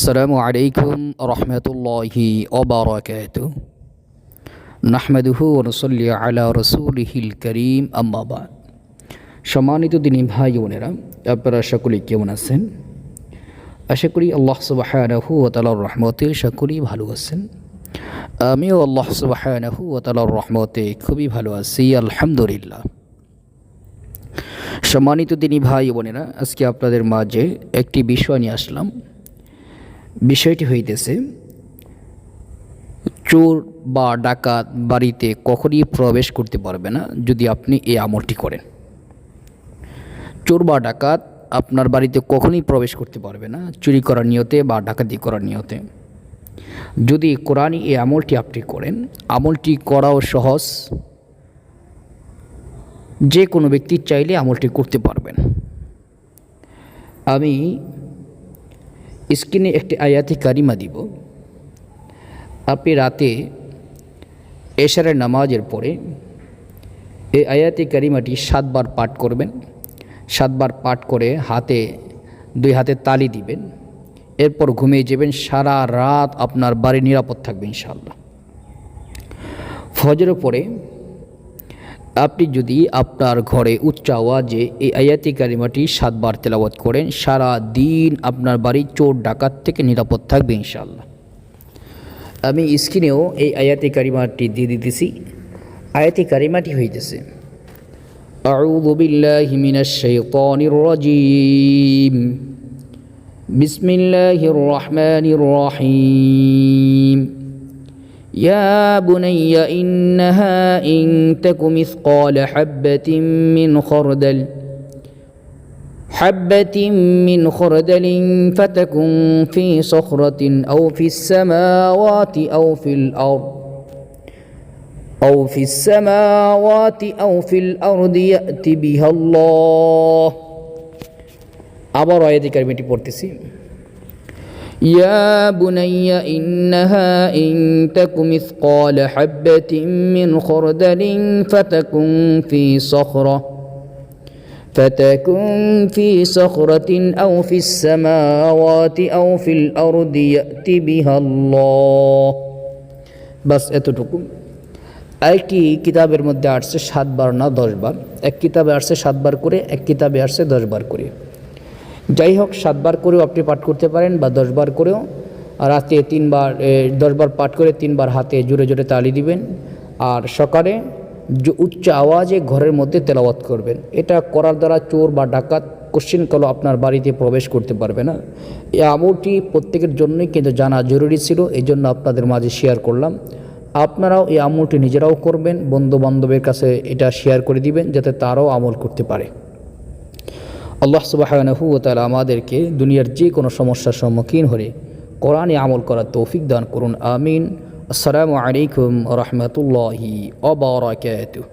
আসসালামু আলাইকুম রহমতুল্লাহি ওবরাকাত নাহমেদুহু রসল্লি আলা রসুলহিল করিম আম্মাবাদ সম্মানিত দিনী ভাই বোনেরা, আপনারা সকলেই কেমন আছেন? আশা করি আল্লাহ সুবাহানহু ও তালার রহমতে সকলেই ভালো আছেন। আমিও আল্লাহ সুবাহানহু ও তালার রহমতে খুবই ভালো আছি, আলহামদুলিল্লাহ। সম্মানিত দিনী ভাই বোনেরা, আজকে আপনাদের মাঝে একটি বিষয় নিয়ে আসলাম। বিষয়টি হইতেছে, চোর বা ডাকাত বাড়িতে কখনই প্রবেশ করতে পারবে না যদি আপনি এই আমলটি করেন। চোর বা ডাকাত আপনার বাড়িতে কখনই প্রবেশ করতে পারবে না, চুরি করার নিয়তে বা ডাকাতি করার নিয়তে। যদি কোরআনই এই আমলটি আপনি করেন, আমলটি করাও সহজ। যে কোনো ব্যক্তি চাইলে আমলটি করতে পারবেন। আমি স্ক্রিনে একটি আয়াতি কারিমা দিব। আপনি রাতে এশারের নামাজের পরে এই আয়াতি কারিমাটি সাতবার পাঠ করবেন। সাতবার পাঠ করে হাতে, দুই হাতে তালি দিবেন। এরপর ঘুমিয়ে যাবেন, সারা রাত আপনার বাড়ি নিরাপদ থাকবে ইনশাল্লাহ ফজরের পরে আপনি যদি আপনার ঘরে উচ্চ আওয়াজে এই আয়াতি কারিমাটি সাতবার তেলাওয়াত করেন সারা দিন আপনার বাড়ি চোর ডাকাত থেকে নিরাপদ থাকবে ইনশাল্লাহ আমি স্ক্রিনেও এই আয়াতি কারিমাটি দিয়ে দিতেছি আয়াতি কারিমাটি হইতেছে أعوذ بالله من الشيطان الرجيم بسم الله الرحمن الرحيم يا بني إنها إن تك مثقال حبة من خردل حبة من خردل فتكن في صخرة أو في السماوات أو في الأرض أو في السماوات أو في الأرض يأتي بها الله আবার আয়াতি কারিমাটি পড়তেছি يا بني إنها إن تك مثقال حبة من خردل فتكن في صخرة فتكن في صخرة أو في السماوات أو في الأرض يأتي بها الله بس এতটুকু একটি কিতাবের মধ্যে আসছে সাতবার না দশবার এক কিতাবে আসছে সাতবার করে এক কিতাবে আসছে দশবার করে যাই হোক সাতবার করেও আপনি পাঠ করতে পারেন বা দশবার করেও। রাতে তিনবার দশবার পাঠ করে তিনবার হাতে জোরে জোরে তালি দিবেন। আর সকালে উচ্চ আওয়াজে ঘরের মধ্যে তেলাওয়াত করবেন। এটা করার দ্বারা চোর বা ডাকাত কোশ্চিন কালো আপনার বাড়িতে প্রবেশ করতে পারবে না। এই আমলটি প্রত্যেকের জন্যই কিন্তু জানা জরুরি ছিল এই জন্য আপনাদের মাঝে শেয়ার করলাম। আপনারাও এই আমলটি নিজেরাও করবেন বন্ধু বান্ধবের কাছে এটা শেয়ার করে দিবেন, যাতে তারাও আমল করতে পারে। আল্লাহ সুবাহানহু আমাদেরকে দুনিয়ার যে কোনো সমস্যার সম্মুখীন হলে কোরআনে আমল করার তৌফিক দান করুন, আমিন। আসসালামু আলাইকুম রহমতুল্লাহি অবরাকাতুহ